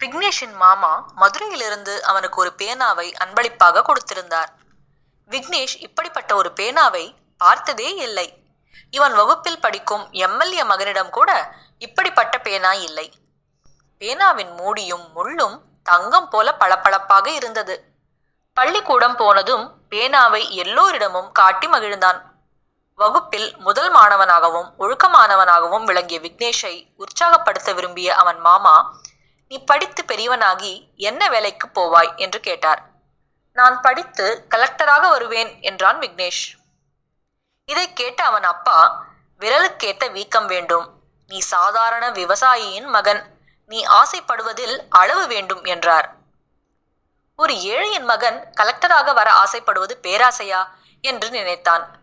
விக்னேஷின் மாமா மதுரையிலிருந்து அவனுக்கு ஒரு பேனாவை அன்பளிப்பாக கொடுத்திருந்தார். விக்னேஷ் இப்படிப்பட்ட ஒரு பேனாவை பார்த்ததே இல்லை. இவன் வகுப்பில் படிக்கும் எம்எல்ஏ மகனிடம் கூட இப்படிப்பட்ட பேனா இல்லை. பேனாவின் மூடியும் முள்ளும் தங்கம் போல பளபளப்பாக இருந்தது. பள்ளிக்கூடம் போனதும் பேனாவை எல்லோரிடமும் காட்டி மகிழ்ந்தான். வகுப்பில் முதல் மாணவனாகவும் ஒழுக்கமானவனாகவும் விளங்கிய விக்னேஷை உற்சாகப்படுத்த விரும்பிய அவன் மாமா நீ படித்து பெரியவனாகி என்ன வேலைக்கு போவாய்? என்று கேட்டார். நான் படித்து கலெக்டராக வருவேன் என்றான் விக்னேஷ். இதை கேட்ட அவன் அப்பா விரலுக்கேத்த வீக்கம் வேண்டும். நீ சாதாரண விவசாயியின் மகன். நீ ஆசைப்படுவதில் அளவு வேண்டும் என்றார். ஒரு ஏழையின் மகன் கலெக்டராக வர ஆசைப்படுவது பேராசையா? என்று நினைத்தான்.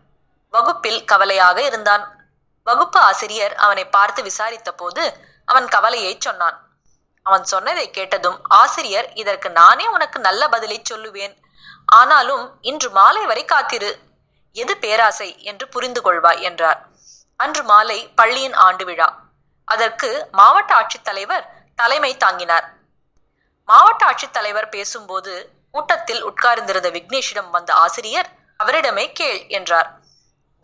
வகுப்பில் கவலையாக இருந்தான். வகுப்பு ஆசிரியர் அவனை பார்த்து விசாரித்த போது அவன் கவலையை சொன்னான். அவன் சொன்னதை கேட்டதும் ஆசிரியர் இதற்கு நானே உனக்கு நல்ல பதிலை சொல்லுவேன். ஆனாலும் இன்று மாலை வரை காத்திரு. எது பேராசை என்று புரிந்து கொள்வாய் என்றார். அன்று மாலை பள்ளியின் ஆண்டு விழா. அதற்கு மாவட்ட ஆட்சித்தலைவர் தலைமை தாங்கினார். மாவட்ட ஆட்சித்தலைவர் பேசும்போது கூட்டத்தில் உட்கார்ந்திருந்த விக்னேஷிடம் வந்த ஆசிரியர் அவரிடமே கேள் என்றார்.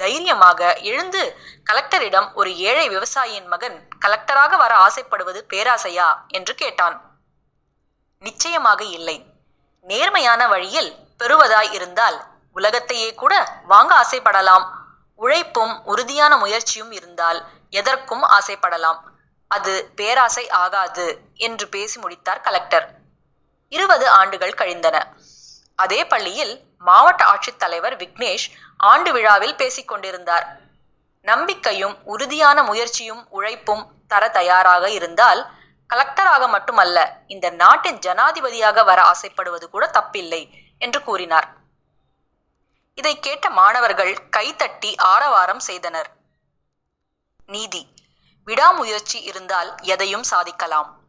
தைரியமாக எழுந்து கலெக்டரிடம் ஒரு ஏழை விவசாயியின் மகன் கலெக்டராக வர ஆசைப்படுவது பேராசையா? என்று கேட்டான். நிச்சயமாக இல்லை. நேர்மையான வழியில் பெறுவதாய் இருந்தால் உலகத்தையே கூட வாங்க ஆசைப்படலாம். உழைப்பும் உறுதியான முயற்சியும் இருந்தால் எதற்கும் ஆசைப்படலாம். அது பேராசை ஆகாது என்று பேசி முடித்தார் கலெக்டர். இருபது ஆண்டுகள் கழிந்தன. அதே பள்ளியில் மாவட்ட ஆட்சித்தலைவர் விக்னேஷ் ஆண்டு விழாவில் பேசிக் கொண்டிருந்தார். நம்பிக்கையும் உறுதியான முயற்சியும் உழைப்பும் தர தயாராக இருந்தால் கலெக்டராக மட்டுமல்ல இந்த நாட்டின் ஜனாதிபதியாக வர ஆசைப்படுவது கூட தப்பில்லை என்று கூறினார். இதை கேட்ட மாணவர்கள் கைத்தட்டி ஆரவாரம் செய்தனர். நீதி. விடாமுயற்சி இருந்தால் எதையும் சாதிக்கலாம்.